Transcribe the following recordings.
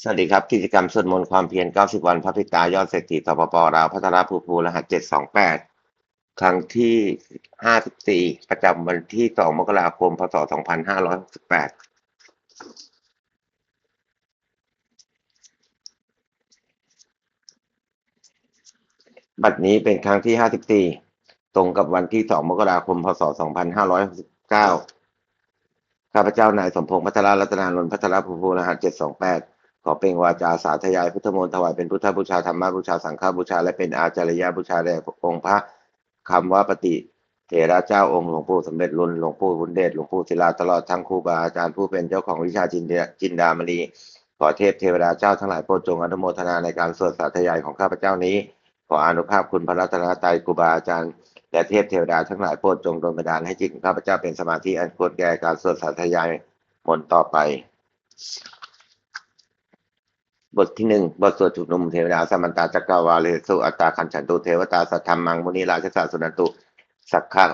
สวัสดีครับ กิจกรรมสวดมนต์ความเพียร 90 วันพระพิตายอดเศรษฐีสปปลาวพัฒนาภูภูรหัส 728 ครั้งที่ 54 ประจำวันที่ 2 มกราคม พศ 2568 บัดนี้เป็นครั้งที่ 54 ตรงกับวันที่ 2 มกราคม พศ 2569 ข้าพเจ้านายสมพงษ์พัทรรัตนานนท์พัทรภูภูรหัส 728 ขอเป็นวาจาสาธยายพุทธมนต์ถวายเป็นพุทธบูชาธรรมบูชาสังฆบูชา และเป็นอาจารยบูชาแด่องค์พระคำว่าปฏิเถระเจ้าองค์หลวงปู่สมเด็จรุ่นหลวงปู่บุญเดชหลวงปู่ศิลาตลอดทั้งครูบาอาจารย์ผู้เป็นเจ้าของวิชาจินดาจินดามณีขอเทพเทวดาเจ้าทั้งหลายโปรดจงอนุโมทนาในการสวดสาธยายของข้าพเจ้านี้ ขออนุภาพคุณพระรัตนตรัยครูบาอาจารย์และเทพเทวดาทั้งหลายโปรดจงดลบันดาลให้จิตของข้าพเจ้าเป็นสมาธิอันควรแก่การสวดสาธยายมนต์ต่อไป บทที่หนึ่งบทสวดชุมนุมเทวดาสมันตาจักรวาเลสุอัตตาคันฉันตุเทวตาสัทธรรมังมุนีราชสาสุนันตุสักขะ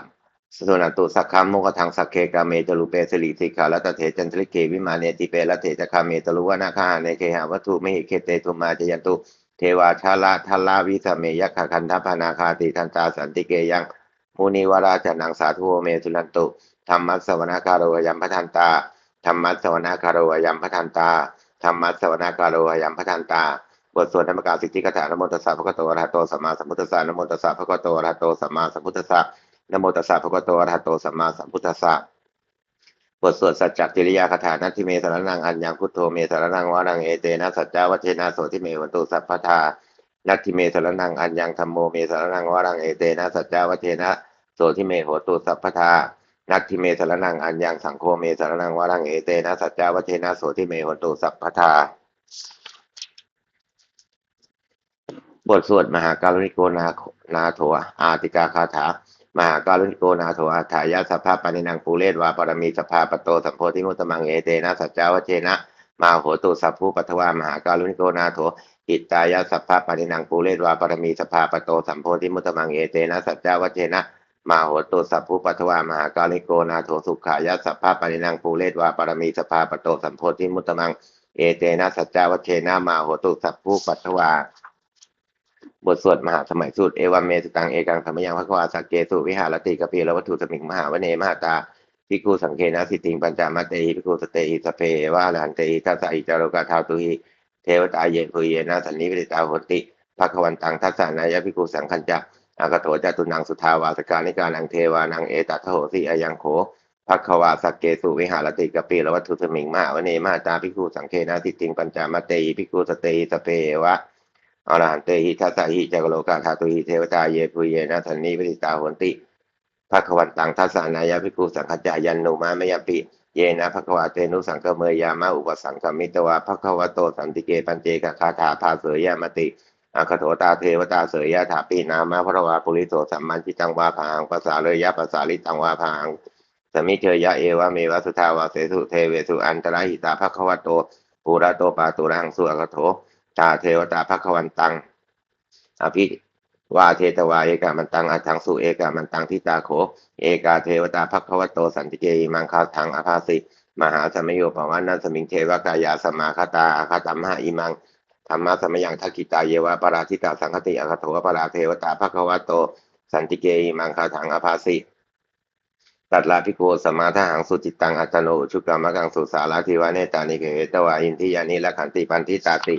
สุนันตุสักขามโมกทังสักเคกาเมจลุเปสิริสิกขาลัตเถจันทริเกวิมาเนติเปละเถจคาเมตลุวนาคาเนเคหาวัตถุไมหิเคเตตุมาจยันตุเทวาชาลาทัลลาวิสเมยักขคันทัพนาคาติทันตาสันติเกยังมุนีวราชนังสาธุโอเมสุนันตุธรรมัสสวนาคารโรยัมพทันตาธรรมัสสวนาคารโรยัมพทันตา ธรรมัสสวนาคารโรยัมพทันตา บทสวดธรรมกาสิทธิกถานโมตัสสะภะคะวะโตอรหะโตสัมมาสัมพุทธัสสะนโมตัสสะภะคะวะโตอรหะโตสัมมาสัมพุทธัสสะนโมตัสสะภะคะวะโตอรหะโตสัมมาสัมพุทธัสสะบทสวดสัจจกิริยาคาถานัตถิเมสรนังอัญญังพุทโธเมสรนังวารังเอเตนะสัจจวัชเชนะโสทิเมวันตุสัพพทานัตถิเมสรนังอัญญังธรรมโมเมสรนังวารังเอเตนะสัจจวัชเชนะโสทิเมโหตุสัพพทา นัตถิเมสรนังอัญญังสังโฆเมสรนังวารังเอเตนะสัจจวัเชนะโสทิเมโหตุสัพพทาบทสวดมหาการุณิโกนานาโถอาติกาคาถา มหาการุณิโกนาโถอาถายาสภาปานินังปูเลศวาปรมีสภาปโตสัมโพธิมุตมังเอเตนะสัจจาวเชนะมาโหตุสัพพุปัทวามหาการุณิโกนาโถอิตายาสัพพะปานินังปูเลศวาปรมีสภาปโตสัมโพธิมุตมังเอเตนะสัจจาวเชนะ มาโหตุสัพพุปัทวามหาการุณิโกนาโถสุขายาสัพพะปานินังปูเลศวาปรมีสภาปโตสัมโพธิมุตตมัง เอเตนะสัจจาวเชนะมาโหตุสัพพุปัทวาบทสวดมหาสมัยสูตรเอวัมเมสตังเอกังธรรมยังพระควาสักเกสุวิหารติกปีละวัตถุสมิงมหาวเนมหาตาพิกูสังเคนะสิติงปัญจามัตเตหิพิกูสเตหิสเพวะหันเตหิทัสสะอิจารโลกาทาวตุหิเทวตาเยปุเยนะสันนิปิตาโหติภควันตังทัสสะนายพิกูสังคัญจะ อากโถจตุนังสุทาวาสการนิการนังเทวานังเอตัทโหสิอายังโขภควาสักเกสุวิหารติกปีละวัตถุสมิงมหาวเนมาตาพิกูสังเคนะสิติงปัญจามัตเตหิพิกูสเตหิสเพวะอรหันเตหิทัสสะหิจักโลกาธาตุหิเทวตาเยปุเยนะสันนิปติตาหนติภควันตังทัสสะนายาภิกขุสังขจายันนุมามยปิเยนะภควาเตนุสังกเมยามาอุปสังกมิตวาภควโตสันติเกปัญเจกคาถาภาเสยยามติ อาคโถตาเทวตาเสยยะถาปีนามาพระวาปุริโสสัมมันจิตังวาพังภาษาเลยยะภาษาลิตังวาพังสมิเชยยะเอวะเมวะสุทาวาเสสุเทเวสุอันตรหิตาภควโตปุระโตปาตุรังสุอาคโถตาเทวตาภควันตังอภิวาเทตวาเอกามันตังอัทังสุเอกามันตังทิตาโข เอกาเทวตาภัควโตสันติเกอิมังคาทังอภาสิมหาสมโยปวันนัสมิงเทวกายาสมาคตาอาคาตัมหะอิมัง ธรรมะสมยังทักกิตาเยวะปราทิตาสังคติอัคโถปราเทวตาภควะโต สันติเกอิมังคาทังอภาสิตัดลาภิกขุสมาทหังสุจิตตังอัตโนชุกรรมกังสุสาราทิวาเนตานิเกตวาอินทิยานิละขันติปันทิตาติ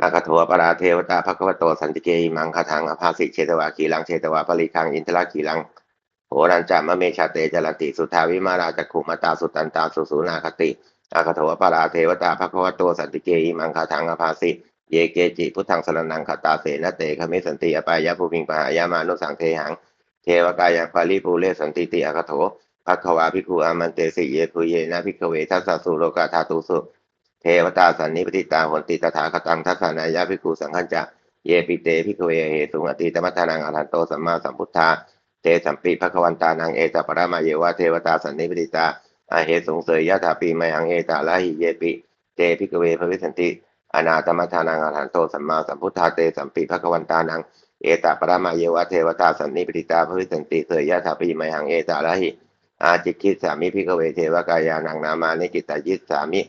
อาคาโทปราเทวตาภควโตสันติเกอิมังคาทังอภาสิเชตวาขีลังเชตวาปริคังอินทราขีลังโหรันจามะเมชาเตจรติ สุทาวิมาราจักขุมตาสุตันตาสุสูนาคติ อาคาโทปาราเทวตาภควโตสันติเกอิมังคาทังอภาสิเยเกจิพุทธังสรนังคตาเสนเตคเมสันติอปายะภูมิงปหายามานุสังเทหัง เทวกายังปาริภูเลสันติติอาคาโทภัควาภิกขุอามันเตสิเยภูเยนะภิกเวทัสสุโลกาธาตุสุเทวตาสันนิปติตาหนติตถาคตังทัศนายาภิกขุสังฆัญจะเยปิเตภิกเวเหตุงอติตมัทานังอรหันโตสัมมาสัมพุทธาเตสัมปิภควันตานังเอตปรมาเยวะเทวตาสันนิปติตา อาเหตุสงเสยยะถาปีมยังเอตาลาหิเยปิเตภิกเวภวิสันติอนาตมัทานังอรหันโตสัมมาสัมพุทธาเตสัมปิภควันตานังเอตปรมาเยวะเทวตาสันนิปิตาภวิสันติเสยยะถาปีมยังเอตาลาหิอาจิคิดสามิภิกเวเทวกายานังนามานิกิตายิสสามิ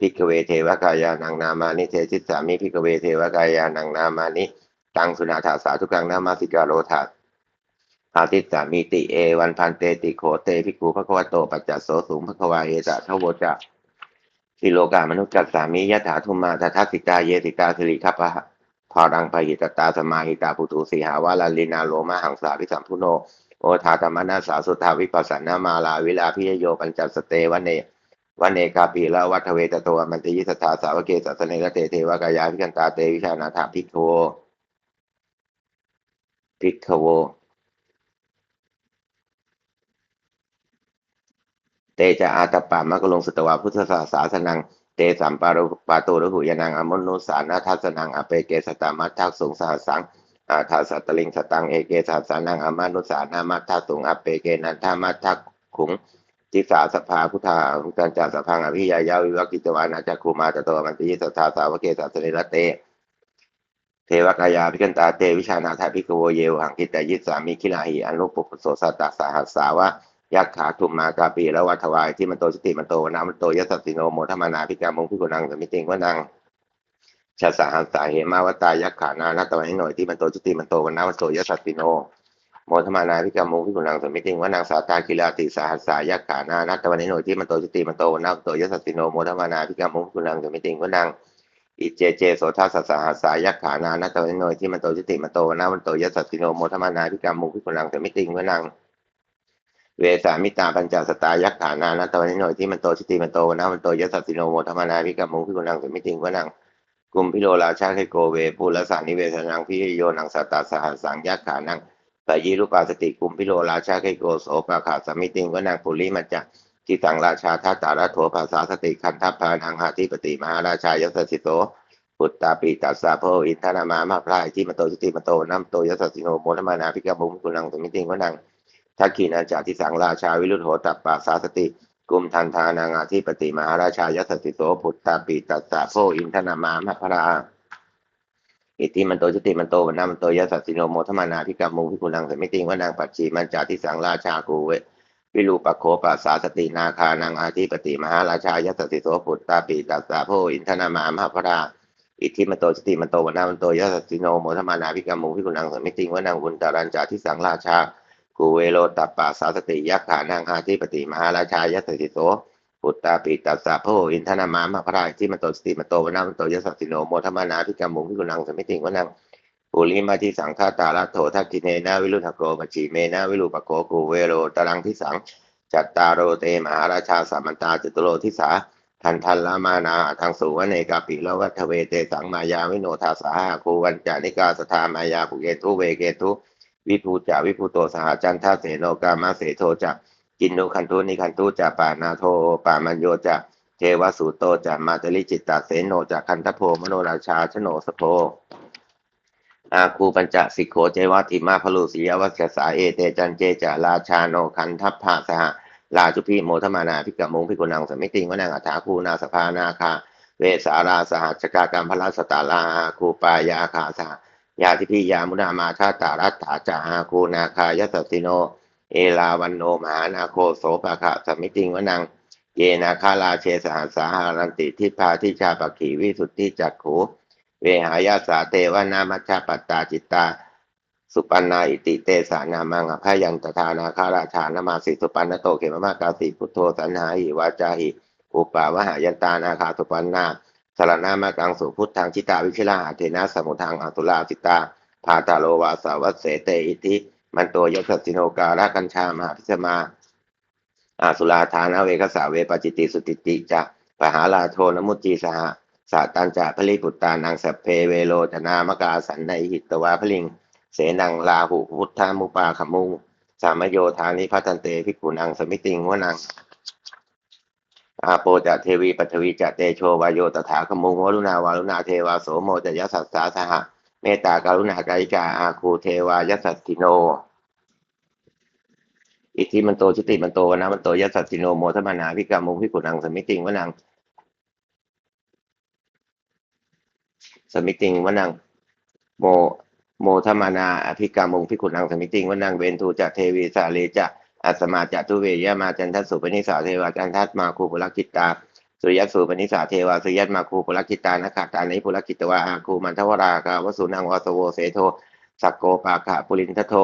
พิกเวเทวกายานังนามานิเทจิตสามิพิกเวเทวกายานังนามานิตังสุนาถาสาทุกังนามาสิกาโรธา อาทิตสามีติเอ วันพันเตติโขเตภิกขุภควโตปัจจโสสูงภควาเอจะทวจะสิโลกามนุษย์กัสสามิยถาทุมมาทัทัสสิกาเยสิกาสิริคัพะพอรังปหิตตาสมาหิตาปุตุสีหาวาลาลินาโลมาหังสาพิสัมพุโนโอทาธรรมนาสาสุทาวิปัสสนามาลาวิลาพิยโยปัญจสเตวันเนวันเนกาปีละวัฏเวตโตมันติยิสทธาสาวเกสัสเนกเตเทวกายาพิกันตาเตวิชานาถาภิกโวภิกโว เตจะอาตปามะกลงสตวาพุทธศาสาสนัง เตสัมปารุปาโตระหุยานังอมนุสานาทัสนังอเปเกสตามัททักสงสหสังอาทาสัตตลิงสตังเอเกสาสานังอมานุสานามัททัสุงอเปเกนันทามัททักขุงทิสาสภาพุทธาพุทธันจาสพังอภิยายาวิวักิจวานาจักคูมาตโตมันติยิสทาสาวกเกสัสเนรเตเทวกายาพิกันตาเตวิชานาถาภิกโวเยวหังคิตายิสามิคิลาหิอนุปุปโสสตตสหัสสาวะ ยักขาทุมมากาปีแล้ววัฏวายที่มันโตสติมันโตวนามันโตยสัสสิโนโมทมนาพิกามงพิกุนังสมิติงวนังชาสาหัสสาเหมาวตายักขานานาตวันหน่อยที่มันโตสติมันโตวนามันโตยสัสสิโนโมทมนาพิกามงพิกุนังสมิติงวนังสาตากิลาติสาหัสายักขานานาตวันหน่อยที่มันโตสติมันโตวนามันโตยสัสสิโนโมทมนาพิกามงพิกุนังสมิติงวนังอิเจเจโสทัสสาหัสายักขานานาตวันหน่อยที่มันโตสติมันโตวนามันโตยสัสสิโนโมทมนาพิกามงพิกุนังสมิติงวนัง เวสามิตาปัญจสตายักขานานะตวันนี้หน่อยที่มันโตชิติมันโตนะมันโตยสัสสิโนโมธรรมนาพิกามงพิกุนังสมิติงวนังกุมพิโลราชาเทโกเวภูลสานิเวสนังพิโยนังสตตาสหัสสังยักขานังปยิรุปาสติกุมพิโลราชาเทโกโสปะขาสมิติงวนังปุริมัจจะทิตังราชาทัตตาระโทภาษาสติคันทัพพานังหาธิปติมหาราชายสสิโตปุตตาปีตัสสะโพอินทนามามาพรายที่มันโตชิติมันโตน้ำโตยสัสสิโนโมธรรมนาพิกามงพิกุนังสมิติงวนัง ทักขีนาจาทิสังราชาวิรุธโหตัปปาสาสติกุมทันทานางาธิปติมหาราชายสติโสพุทธาปีตัสสะโพอินทนามามะพราอิติมันโตจุติมันโตวันนามันโตยสัสสิโนโมทมานาพิกามุพิกุลังสมิติงวนางปัจจีมันจาทิสังราชากูเววิรูปโคปัสสาสตินาคานางอาธิปติมหาราชายสติโสพุทธาปีตัสสะโพอินทนามามะพราอิทิมันโตจุติมันโตวันนามันโตยสัสสิโนโมทมานาพิกามุพิกุลังสมิติงวนางบุญตารัญจาทิสังราชา กูเวโรตัปปาสาสติยักขานังหาธิปติมหาราชายัสติโสปุตตาปิตัสสะโพอินทนามามะพระราชที่มันโตสติมันโตวนามันโตยสัสสิโนโมทมนาพิกามุงพิกุลังสมิติงวนังปุริมาทิสังฆาตาลโถทักกิเนนาวิรุธโกปจีเมนาวิรุปโกกูเวโรตรังทิสังจัตตารโรเตมหาราชาสัมมันตาจตุโรทิสาทันทันละมานาทางสุวเนกาปิละวัฏเวเตสังมายาวิโนทาสาหาคูวันจานิกาสทามายาภูเกตุเวเกตุ วิภูจาวิภูโตสหจันทาเสโนกามาเสโทจะกินโนคันทุนิคันทุจะปานาโทปามันโยจะเทวสุโตจะมาตลิจิตตาเสโนจะคันทโพมโนราชาชโนสโพอาคูปัญจสิกโขเจวัติมาพลุสียวัสสาเอเตจันเจจะราชาโนคันทัพพะสหลาจุพีโมทมานาพิกมงพิกุนังสมิติงวนังอัฐาคูนาสภานาคาเวสาราสหัชกากรรมพระสตาลาคูปายาคาสห ยาทิพิยามุนามาชาตารัตถาจาหาคูนาคายสติโน เอลาวันโนมหานาโคโสภะคะสมิติงวนัง เยนาคาลาเชสหัสสาหารันติทิพาทิชาปขีวิสุทธิจักขูเวหายาสาเตวนามัชฌาปัตตาจิตตา สุปันนาอิติเตสานามังอภายันตทานาคาราชานามาสิสุปันนโตเขมมากาสิพุทโธสันหาหิวาจาหิ อุปาวหายันตานาคาสุปันนา สารนามากังสุพุทธังชิตาวิชิลาเทนะสมุทังอัตุลาจิตาพาตาโลวาสาวัสเสเตอิทิมันโตยศสิโนการะกัญชามหาพิสมาอาสุราธานเวคสาเวปจิติสุติติจะปหาลาโทนมุจีสหสาตันจะพลิปุตตานังสัพเพเวโลจนามกาสันในหิตวาพลิง เสนังลาหุพุทธามุปาขมุงสามโยธานิพัตันเตภิกขุนังสมิติงวนัง อาโปจะเทวีปัทวีจะเตโชวายโยตถาคมุงวรุณาวารุณาเทวาโสโมจะยสัสสาสหะเมตตาการุณากายิกาอาคูเทวายสัสติโน อิทธิมันโตชิติมันโตวนะมันโตยสัสติโนโมทมานาพิกามุงพิกุนังสมิติงวนังสมิติงวนังโมโมทมานาอภิกามุงพิกุนังสมิติงวนังเวนทูจะเทวีสาเลจะ อัสมาจะทุเวยมาจันทัสสุปนิสาเทวาจันทัสมาคูปุรกิตตาสุริยสูปนิสาเทวาสุริยมาคูปุรกิตานักขตานิปุรกิตวาอาคูมันทวรากาวสุนังวสโวเสโทสักโกปาคะปุรินทโท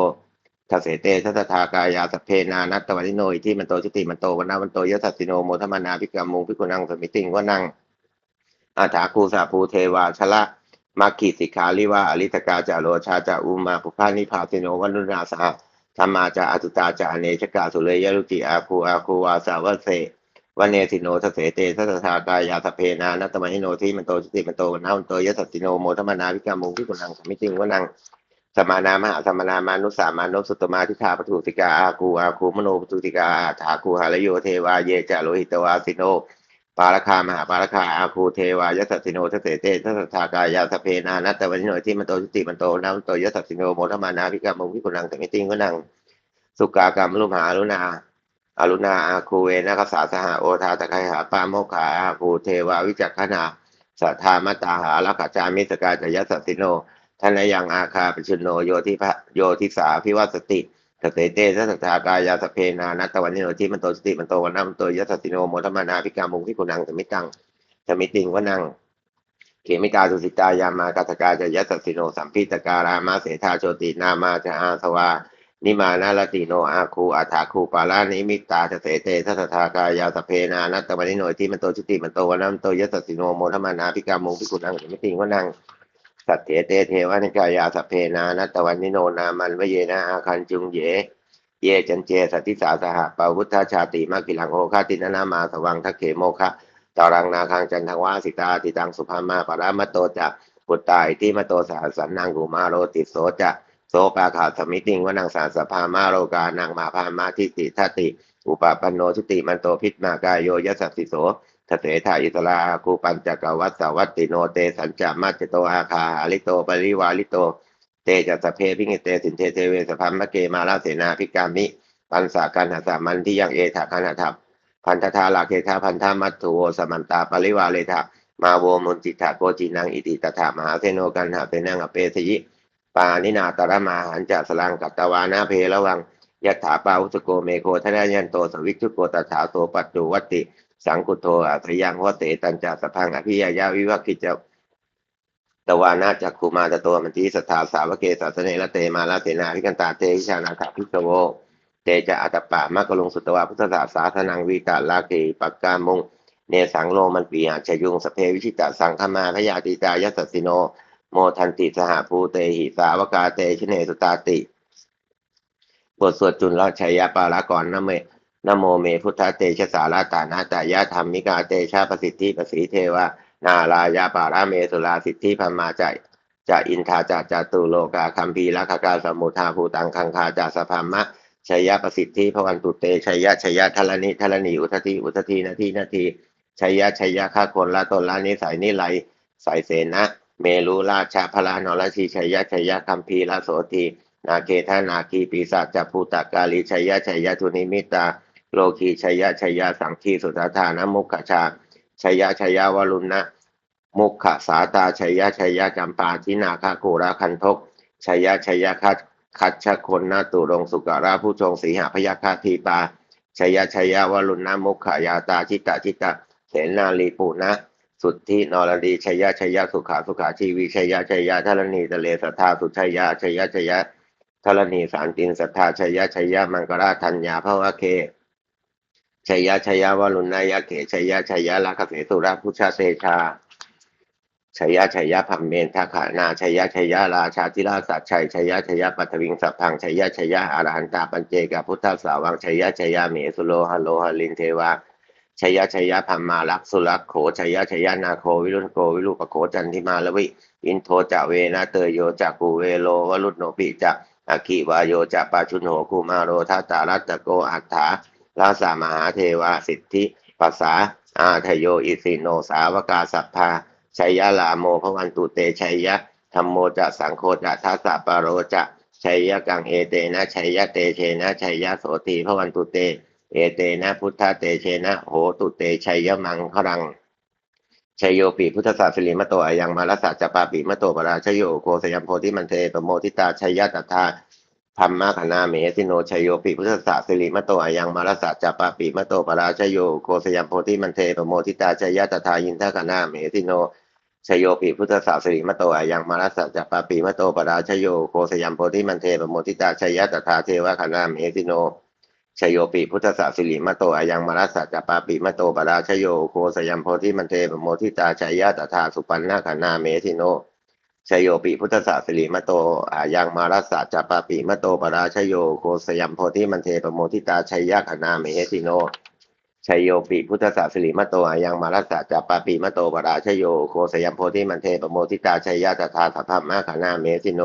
ทเสเตทัตถากายาสเพนานัตตวันิโนอิที่มันโตจุติมันโตวันนาวันโตยสัสสิโนโมทมานาภิกามุงภิกุนังสมิติงวนังอาถาคูสาภูเทวาชละมาคีสิกขาลิวาอริตกาจาโรชาจาอุมาภุพานิพาสิโนวันุนาสห ธรรมาจาอตุตาจาอเนชกาสุเลยยรุจิอาคูอาคูวาสาวเสวันเนสิโนทเสเตทัสสากายาสเพนานัตตมหิโนที่มันโตจุติมันโตวันนาวันโตยสัสสิโนโมทมานาภิกามุงภิกุนังสมิติงวนังสมานามหาสมานามานุสามานุสุตตมาทิธาปทุติกาอาคูอาคูมโนปทุติกาอาถาคูหารโยเทวาเยจะโลหิตวาสิโน ปาลคามหาปาลคาอาคูเทวายสัสสิโนทเสเตทัสสากายาสเพนานัตตวันิโนที่มันโตจุติมันโตนามันโตยสัสสิโนโมทมานาภิกามุงภิกุนังสมิติงวนังสุกากรรมลุมหาอรุณาอรุณาอาคูเวนักษาสหโอทาตะไคหาปาโมขาอาคูเทวาวิจักขณาสัทธามตาหาลักขจามิสกาจยสัสสิโนท่านยังอาคาปชุนโนโยทิพะโยทิสาพิวัสติ สเตเตสัสสากายาสเพนานัตตวันนิโนที่มันโตสติมันโตวันนัมันโตยัสสิโนโมทมานาภิกามุงพิกุนังสมิตังสมิติงวนังเขมิกาสุสิตายามากาตกาจะยัสสิโนสัมพิตการามาเสธาโชตินามาจะอาสวานิมานาลติโนอาคูอาถาคูปาลานิมิตาจะเสเตทัสทากายาสเพนานัตตวันนิโนที่มันโตชุติมันโตวันนัมันโตยัสสิโนโมทมานาภิกามุงพิกุนังสมิติงวนัง สัตเถเตเทวานิกายาสเพนานัตตวันนิโนนามันวเยนะอาคันจุงเย เยจันเจสัติสาสหปาวุฒาชาติมากิลังโอคาตินานามาสวังทักเขโมคะตารังนาคังจันทวาสิตาติตังสุภามาปรามโตจะปุตตายที่มโตสหัสสันนางกุมาโรติโสจะโสปาขาสมิติงวนังสารสภามาโรกานางมาพามาทิติทัตติ อุปปันโนชุติมันโตพิษมากายโยยสัสสิโส ทเสถาอิสลาคูปัญจกวัสสวัตติโนเตสัญจามาจโตอาคาหาลิโตปริวาลิโต เตจัสเพพิงิเตสินเทเทเวสพัมมะเกมาลาเสนาพิกามิ ปันสากันหาสามันที่ยังเอถาคันหับพันธทาลาเคทาพันธามัตถุโวสมันตาปริวาเลทะมาโวมุนจิตาโกจินังอิติตถามหาเทโนกันหาเตนังอเปสยิปานินาตระมาหันจะสลังกัตตวานาเพระวังยถาปาวุสโกเมโคทนายันโตสวิชุโกตถาโตปัจจุวัติ สังกุโทอัตยังวเตตัญจาสพังอภิยายาวิวัคิจตวานาจักคุมาตโตมันทีสถาสาวเกสัสเนละเตมาลาเสนาพิกันตาเตวิชานาคาพิกโวเตจะอัตปะมะกะลุงสุตวาพุทธศาสาสนังวีตาลาเกปักกามุงเนสังโลมันปีหาชยุงสเพวิชิตาสังคมาพยาติตายัสสสิโน โมทันติสหภูเตหิสาวกาเตชเนสุตาติ บทสวดจุนลชัยยปาลากรนเม นโมเมพุทธเตชะสาราตานาตายะธรรมิกาเตชะประสิทธิประสีเทวะนาลายาปาราเมสุลาสิทธิพมมาจจะอินทาจาจาตุโลกาคัมภีรักกาสมุทาภูตังคังคาจาสภามะชัยยะประสิทธิพวันตุเตชัยยะชัยยะทลนิทลนีอุทธีอุทธีนาทีนาทีชัยยะชัยยะข้าคนละตนละนิสัยนิไลสายเสนะเมรุราชาพลานรชีชัยยะชัยยะคัมภีละโสทีนาเกธานาคีปีศาจจภูตกาลีชัยยะชัยยะทุนิมิตา โลกีชัยยะชัยยะสังคีสุตธานะมุขชาชัยยะชัยยะวรุณนะมุขสาตาชัยยะชัยยะจำปาทินาคาโกราคันทกชัยยะชัยยะคัดคัดชะคนนาตุรงสุการาผู้ทรงสีหาพยาคาทีปาชัยยะชัยยะวรุณนะมุขายาตาชิตาชิตาเสนาลีปุนะสุทธินรดีชัยยะชัยยะสุขาสุขาชีวีชัยยะชัยยะทรณีทะเลสัทธาสุชัยยะชัยยะชัยยะทรณีสารตินสัทธาชัยยะชัยยะมังกราธัญญาภวะเค ชัยยะชัยยะวรุณนายะเขชัยยะชัยยะลักเสสุราพุชาเตชาชัยยะชัยยะพัมเมนทขานาชัยยะชัยยะราชาธิราสัจชัยชัยยะชัยยะปัทวิงสัพพังชัยยะชัยยะอารันตาปัญเจกพุทธสาวังชัยยะชัยยะเมสุโลหะโลหลินเทวาชัยยะชัยยะพัมมาลักสุลักโขชัยยะชัยยะนาโควิรุณโกวิรุปโขจันทิมาลวิอินโทจะเวนะเตยโยจักกูเวโลวรุตโนปิจักอคิวายโยจะปาชุนโหคุมาโรทัตตารัตตโกอัฏฐา ลาสามหาเทวาสิทธิปัสสาอาทโยอิสิโนสาวกาสัพพาชัยยะลาโมพระวันตุเตชัยยะธรรมโมจะสังโฆจะทัสสะปโรจะชัยยะกังเอเตนะชัยยะเตเชนะชัยยะโสตีพระวันตุเต เอเตนะพุทธเตเชนะโหตุเตชัยยะมังครังชัยโยปีพุทธศาสลิมโตอายังมาลสัจจปาปิมโตปราชโยโคสยัมโพธิมันเทปโมทิตาชัยยะตถา ธรรมะคณาเมสิโนชยโยปิพุทธศาสิริมโตอายังมารสะจัปปาปิมโตปราชโยโคสยามโพธิมันเทปโมทิตาชยตถายินทคณาเมสิโนชยโยปิพุทธศาสิริมโตอายังมารสะจัปปาปิมโตปราชโยโคสยามโพธิมันเทปโมทิตาชยตถาเทวคณาเมสิโนชยโยปิพุทธศาสิริมโตอายังมารสะจัปปาปิมโตปราชโยโคสยามโพธิมันเทปโมทิตาชยตถาสุปันนาคณาเมสิโน ชยโยปิพุทธศาสริมโตอายังมารัสสะจัปปาปิมโตปราชโยโคสยัมโพธิมันเทปโมทิตาชัยยะคณาเมเหติโนชยโยปิพุทธศาสริมโตอายังมารัสสะจัปปาปิมโตปราชโยโคสยัมโพธิมันเทปโมทิตาชัยยะตถาสัพพมะคณาเมหติโน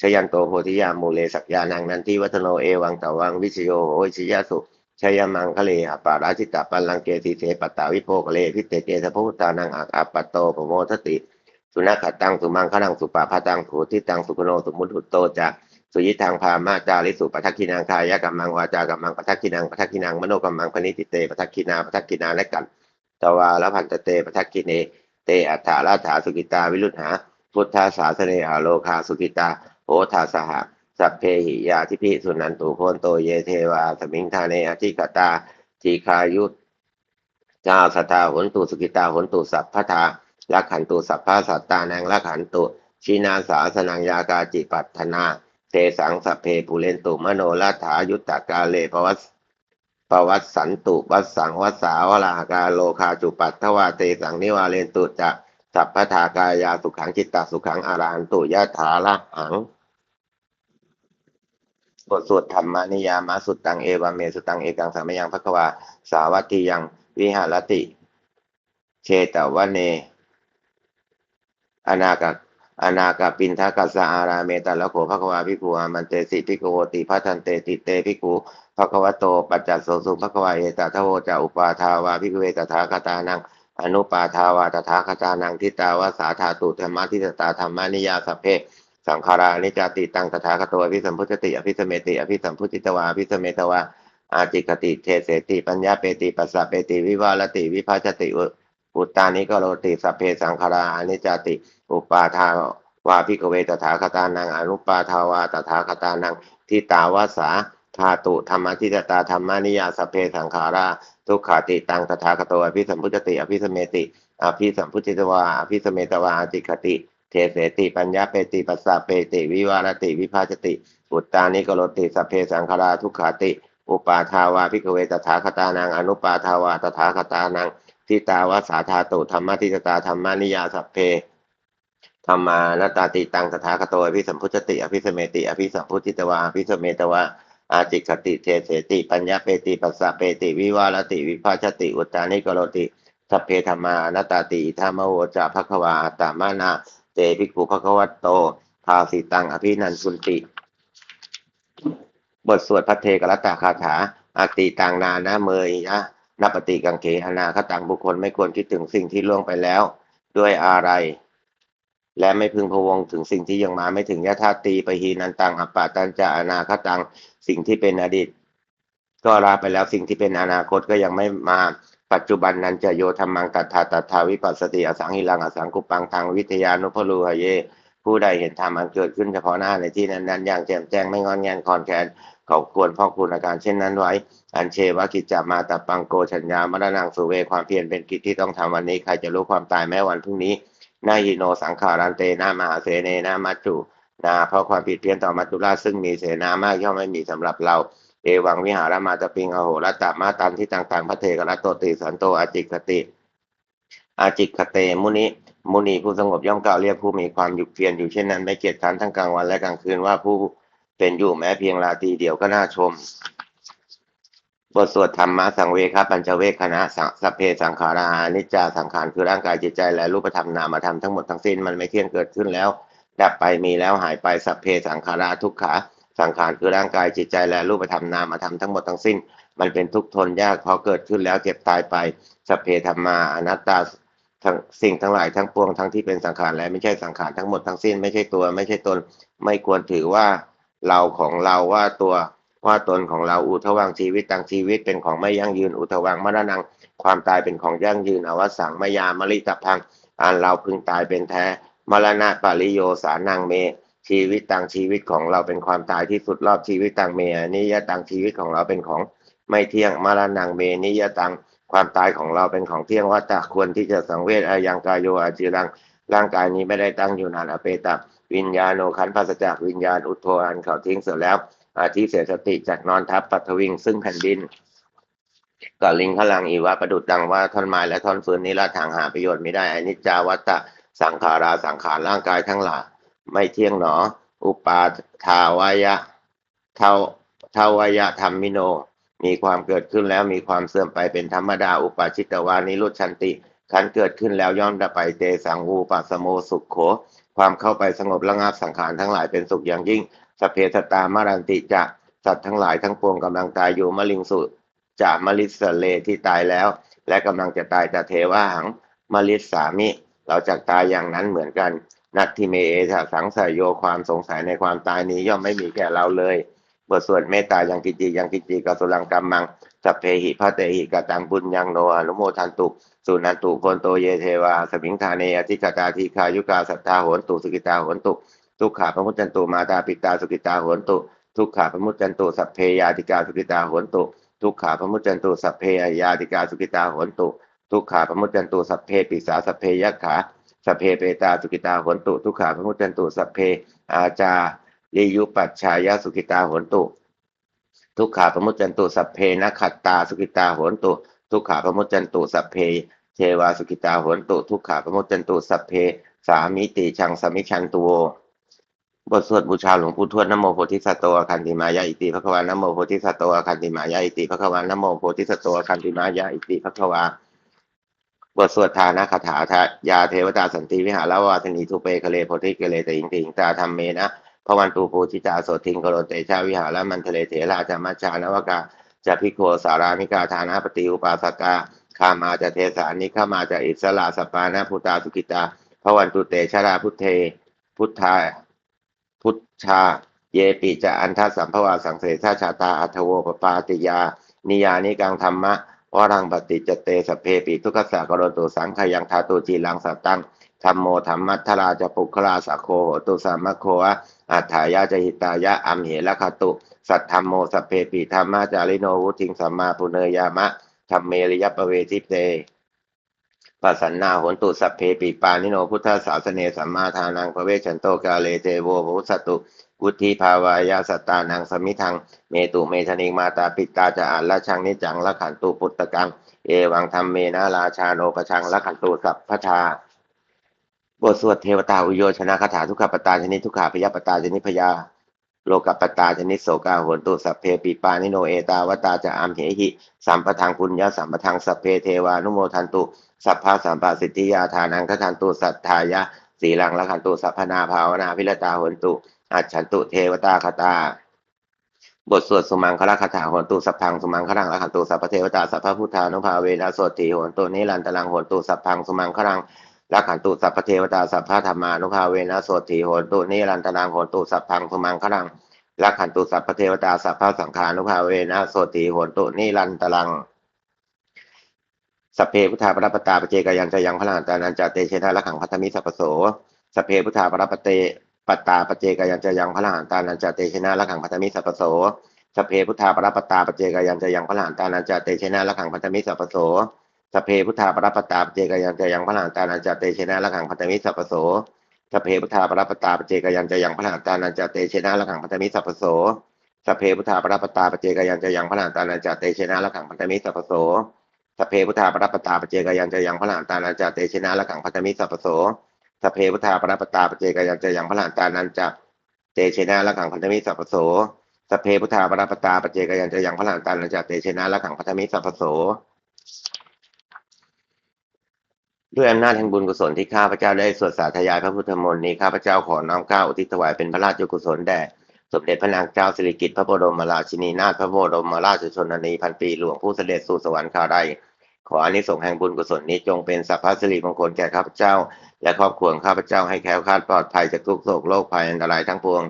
ชยันโตโพธิยามูเลสักยานังนันทิวัฒโนเอวังตวังวิชโยโหชิยสุชยมังคะเลหปาราชิตาปัลลังเกสีเสปตาวิโภกเลพิเตเกสพุทธานังอักอปปตโตปโมทติ สุนัขตังสุมังคลังสุปาพาตังผูทิตังสุขโนสุมุตุโตจะสุยิทังพามาจาริสุปัทักขินังคายะกัมมังวาจากัมมังปัทักขินังปัทักขินังมโนกัมมังปณิติเตปัทักขินาปัทักขินาและกันตวาละพันตเตปัทักขิเนเตอัฏฐาราถาสุกิตาวิรุธหาพุทธาสาสเนอาโลคาสุกิตาโหทาสหะสัพเพหิยาทิพิสุนันตุโพนโตเยเทวาสมิงทาเนอธิกตาทีคายุจาสตาหนตุสุกิตาหนตุสัพพทา ลักขันตุสัพพะสัตตานังลักขันตุชีนาสาสนังยากาจิปัตนาเทสังสพเพปุเรนตุมโนรัฐายุตตกาเลปวัสปวัสสันตุวัสสังวัสสาวลากาโลคาจุปัตถวาเตสังนิวาเลนตุจะสัพพทากายาสุขังจิตตสุขังอารันตุยะถาละหังบทสวดธรรมานิยามาสุตตังเอวาเมสุตังเอกังสามยังพระควาสาวัตติยังวิหารติเชตวเน อนาคาอนาคาปินทกัสสะอาราเมตตละโขภควาภิกขุอามันเตสิภิกขุโหติพัทันเตติเตภิกขุภควโตปัจจัสโสสุภควาเอตทโวจะอุปาทาวาภิกเวตถาคตานังอนุปาทาวาตถาคตานังทิตาวาสาธาตุธรรมะทิตตาธรรมานิยาสเพ สังขารานิจติตังตถาคตอภิสัมพุทติอภิสเมติอภิสัมพุทธิตวาอภิสเมตวาอาจิกติเทเสติปัญญาเปติปัสสะเปติวิวาลติวิภาชติอุตตานิกโรติสัพเพสังขารานิจจติ อุปาทาวาพิกเวตถาคตานังอนุปาทาวาตถาคตานังทิตาวาสาธาตุธรรมทิตตาธรรมานิยาสเพสังขาราทุกขาติตังตถาคโตอภิสัมพุทธติอภิสเมติอภิสัมพุทธิตวาอภิสเมตวาอจิกติ เทเสติปัญญาเปติปัสสะเปติ วิวารติวิภาจติอุตตานิกรติสเพสังขาราทุกขาติ อุปาทาวาพิกเวตถาคตานังอนุปาทาวาตถาคตานังทิตาวาสาธาตุธรรมทิตตาธรรมานิยาสเพ ธรรมานาตาติตังตถาคโตอภิสัมพุทติอภิสเมติอภิสัมพุทธิตวาอภิสเมตวาอาจิกติเทเสติ ปัญญาเปติปัสสะเปติวิวารติวิภาชติ อุตานิกโรติสัพเพธรรมานาตาติธรรมโวจาภควาตามานาเตภิกขุภควตโตภาสิตังอภินันสุนติบทสวดพระเทกรตตาคาถาอาติตังนานะเมยนะนัปฏิกังเขอนาคตังบุคคลไม่ควรคิดถึงสิ่งที่ล่วงไปแล้ว ด้วยอะไร และไม่พึงพวงถึงสิ่งที่ยังมาไม่ถึงยะธาตีปหีนันตังอัปปาตันจะอนาคตังสิ่งที่เป็นอดีต ก็ลาไปแล้วสิ่งที่เป็นอนาคตก็ยังไม่มาปัจจุบันนั้นจะโยธรรมังตัทธาตัทธาวิปัสสติอสังหิลังอสังกุปังทางวิทยานุพลูหะเย ผู้ใดเห็นธรรมอันเกิดขึ้นเฉพาะหน้าในที่นั้นๆอย่างแจ่มแจ้งไม่งอนแงนคอนแคนเขาควรพ่อคุณอาการเช่นนั้นไว้ อันเชวะกิจจามาตับปังโกชัญญามรณังสุเวความเพียรเป็นกิจที่ต้องทำวันนี้ใครจะรู้ความตายแม้วันพรุ่งนี้ นาหิโนสังขารันเตนามหาเสเนนามัจจุนาเพราะความผิดเพี้ยนต่อมัจจุราชซึ่งมีเสนามากย่อมไม่มีสำหรับเรา เอวังวิหารมาตปิงอโหรัตตมาตันที่ต่างๆพระเทกรัตโตติสันโตอาจิกติ อาจิกเตมุนิมุนีผู้สงบย่อมกล่าวเรียกผู้มีความหยุดเพียรอยู่เช่นนั้นไม่เกียจคร้านทั้งกลางวันและกลางคืนว่าผู้เป็นอยู่แม้เพียงราตรีเดียวก็น่าชม บทสวดธรรมะสังเวคปัญจเวคคณะสัพเพสังขารานิจจาสังขารคือร่างกายจิตใจและรูปธรรมนามธรรมทั้งหมดทั้งสิ้นมันไม่เที่ยงเกิดขึ้นแล้ว ดับไปมีแล้วหายไปสัพเพสังขาราทุกขาสังขารคือร่างกายจิตใจและรูปธรรมนามธรรมทั้งหมดทั้งสิ้น มันเป็นทุกข์ทนยากพราะเกิดขึ้นแล้วเจ็บตายไปสัพเพธรรมาอนัตตาสิ่งทั้งหลายทั้งปวงทั้งที่เป็นสังขารและไม่ใช่สังขารทั้งหมดทั้งสิ้นไม่ใช่ตัวไม่ใช่ตน ไม่ควรถือว่าเราของเราว่าตัว ว่าตนของเราอุทวังชีวิตต่างชีวิตเป็นของไม่ยั่งยืนอุทวังมรณัง ความตายเป็นของยั่งยืนอวสังมยามริตพังอันเราพึงตายเป็นแท้มรณะปาริโยสานังเม ชีวิตต่างชีวิตของเราเป็นความตายที่สุดรอบชีวิตต่างเมนิยต่างชีวิตของเราเป็นของไม่เที่ยงมาลานังเมนิยตังความตายของเราเป็นของเที่ยงวัตตะควรที่จะสังเวชอายังกายโยอาจิรังร่างกายนี้ไม่ได้ตั้งอยู่นานอเปตะวิญญาโนขันธ์ปัสจากวิญญาณอุทโทอันเขาทิ้งเสร็จแล้ว ทิเสสติจากนอนทับปัทวิงซึ่งแผ่นดินก็ลิงพลังอีวะประดุดดังว่าท่อนไม้และท่อนฟืนนี้ละทางหาประโยชน์ไม่ได้อนิจจาวัตตะสังขาราสังขารร่างกายทั้งหลายไม่เที่ยงหนอ อุปาทาวายะเทาเทาวายะธรรมมิโน มีความเกิดขึ้นแล้วมีความเสื่อมไปเป็นธรรมดา อุปาชิตวานิรุชันติขันเกิดขึ้นแล้วย่อมดับไปเตสังวูปัสโมสุขโข ความเข้าไปสงบระงับสังขารทั้งหลายเป็นสุขอย่างยิ่ง สเพสตามารันติจะสัตว์ทั้งหลายทั้งปวงกำลังตายอยู่มะลิงสุจะมลิสเลที่ตายแล้ว และกำลังจะตายจะเทวหังมลิสสามิ เราจะตายอย่างนั้นเหมือนกัน นัตทิเมเอทะสังสยโยความสงสัยในความตายนี้ย่อมไม่มีแก่เราเลยบทสวดเมตตายังกิจิยังกิจิกสุลังกัมมังสัพเพหิพระเตหิกตังบุญยังโนอนุโมทันตุสุนันตุโคนโตเยเทวาสมิงธาเนอธิกตาทีคายุกาสัทธาโหนตุสุกิตาโหนตุ ทุกขาพระมุจันตุมาตาปิตาสุกิตาโหนตุทุกขาพระมุจันตุสัพเพยาติกาสุกิตาโหนตุทุกขาพระมุจันตุสัพเพยาติกาสุกิตาโหนตุทุกขาพระมุจันตุสัพเพปิสาสัพเพยักขาสัพเพเปตาสุกิตาโหนตุทุกขาพระมุจันตุสัพเพอาจาลิยุปัชชายสุกิตาโหนตุทุกขาพระมุจันตุสัพเพนัขัตตาสุกิตาโหนตุทุกขาพระมุจันตุสัพเพเทวาสุกิตาโหนตุทุกขาพระมุจันตุสัพเพสามิติชังสมิชันตุโว บทสวดบูชาหลวงปู่ทวดนโมโพธิสัตว์โตอาคันติมายาอิติภควานโมโพธิสัตว์โตอาคันติมายาอิติภควานโมโพธิสัตว์โตอาคันติมายาอิติภควาบทสวดทานาคาถาทายาเทวตาสันติวิหารวาสนีทุเปคะเลโพธิเกเลติงติงตาธรรมเมนะพระวันตูปูชิตาโสทิงกโรเตชาวิหารมันทะเลเถราจามัจจานวกาจะพิโคสารามิกาฐานาปฏิอุปาสกาคามาจะเทสานิข้ามาจะอิสระสปานาพุตาสุกิตาพระวันตุเตชราพุทเทพุทธา พุทธา เยปิจะอันทัสสัมภวาสังเสชาชาตาอัทโวปปาติยา นิยานิกังธรรมะวรังปฏิจเตสเพปิทุกขสะกโรตุสังขยังทาตุจีลังสัตตังธรรมโมธรรมัทราจะปุคลาสะโคโหตุสามะโคะอัฏฐายาจหิตายะอัมเหละคตุ สัทธรรมโมสเพปิธรรมะจาริโนวุทิงสัมมาปุเนยามะธรรมเมริยปเวทิเต ปัสสันนาหนตุสัพเพปิปานิโนพุทธศาสเนสัมมาทานังพระเวชันโตกาเลเทโวภุสตุวุธิภาวายาสตานังสมิทัง เมตุเมธนิงมาตาปิตาจะอ่านละชังนิจังละขันตุพุตตกัง เอวังธรรมเมนาราชาโนปชังละขันตุสัพพชาบทสวดเทวตาอุโยชนะคาถาทุกขปตาชนิดทุกขาพยาปตาชนิพยาโลกปตาชนิโสกาหนตุสัพเพปิปานิโนเอตาวตาจะอัมเหหิ สัมปทังปุญญาสัมปทังสัพเพเทวานุโมทันตุ สัพพะสัมปะสิทธิยาทานังคทันตุสัทธายะสีลังละขันตุสัพพนาภาวนาพิรตาหนตุอัจฉันตุเทวตาคตา บทสวดสมังคละคาถาหนตุสัพพังสมังคลังละขันตุสัพพเทวตาสัพพพุทธานุภาเวนะโสติโหนตุนิรันตลังหนตุสัพพังสมังคลังละขันตุสัพพเทวตาสัพพธรรมานุภาเวนะโสติโหนตุนิรันตลังหนตุสัพพังสมังคลังละขันตุสัพพเทวตาสัพพสังขานุภาเวนะโสติโหนตุนิรันตลัง สเพพุทธาปรปตาปเจกยังจะยังพลังตานันจาเตเชนะละขังพัทมิสัพโสสเพพุทธาปรปเตปตาปเจกยังจะยังพลังตานันจาเตเชนะละขังพัทมิสัพโสสเพพุทธาปรปตาปเจกยังจะยังพลังตานันจาเตเชนะละขังพัทมิสัพโสสเพพุทธาปรปตาปเจกยังจะยังพลังตานันจาเตเชนะละขังพัทมิสัพโสสเพพุทธาปรปตาปเจกยังจะยังพลังตานันจาเตเชนะละขังพัทมิสัพโสสเพพุทธาปรปตาปเจกยังจะยังพลังตานันจาเตเชนะละขังพัทมิสัพโส สเพพุทธาปรปตาปเจกายังจะยังพระหลานตานันจะเตชินะละขังพัตมิสัพโสสเพพุทธาปรปตาปเจกายังจะยังพระหลานตานันจะเตชินะละขังพัตมิสัพโสสเพพุทธาปรปตาปเจกายังจะยังพระหลานตานันจะเตชินะละขังพัตมิสัพโสด้วยอำนาจแห่งบุญกุศลที่ข้าพเจ้าได้สวดสาธยายพระพุทธมนต์นี้ข้าพเจ้าขอน้อมเกล้าอุทิศถวายเป็นพระราชกุศลแด่ สมเด็จพระนางเจ้าสิริกิติ์พระบรมราชินีนาถพระบรมราชชนนีพันปีหลวงผู้เสด็จสู่สวรรคาไดขออานิสงส์แห่งบุญกุศลนี้จงเป็นสัพพสิริมงคลแก่ข้าพเจ้า และครอบครัวของข้าพเจ้าให้แคล้วคลาดปลอดภัยจากทุกโศกโรคภัยอันตรายทั้งปวง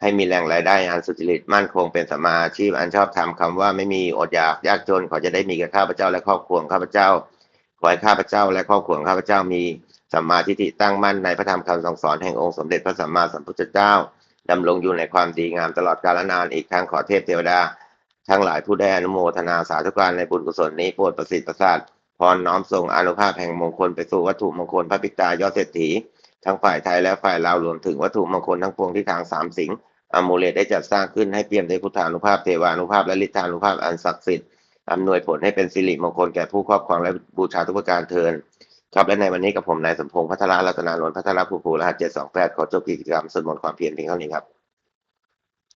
ให้มีแหล่งรายได้อันสุจริตมั่นคงเป็นสมมาชีพอันชอบธรรมคำว่าไม่มีอดอยากยากจนขอจะได้มีแก่ข้าพเจ้าและครอบครัวของข้าพเจ้าขอให้ข้าพเจ้าและครอบครัวของข้าพเจ้ามีสัมมาทิฏฐิตั้งมั่นในพระธรรมคำสอนแห่งองค์สมเด็จพระสัมมาสัมพุทธเจ้า ดำรงอยู่ในความดีงามตลอดกาลนานอีกทั้งขอเทพเทวดา ทั้งหลายผู้ได้อนุโมทนาสาธุการในบุญกุศลนี้โปรดประสิทธิ์ประสาทพรน้อมส่งอนุภาพแห่งมงคลไปสู่วัตถุมงคลพระปิตายอดเศรษฐี ทั้งฝ่ายไทยและฝ่ายลาวรวมถึงวัตถุมงคลทั้งปวงที่ทางสามสิงอมูเลตได้จัดสร้างขึ้นให้เปี่ยมด้วยพุทธานุภาพเทวานุภาพและฤทธานุภาพอันศักดิ์สิทธิ์อำนวยผลให้เป็นสิริมงคลแก่ผู้ครอบครองและบูชาทุกประการเทิน ครับและในวันนี้กับผมนายสมพงษ์พัทรรัตนานนท์พัทรภูภูรหัสเจ็ดสองแปดขอจบกิจกรรมสวดมนต์ความเพียรเพียงเท่านี้ครับ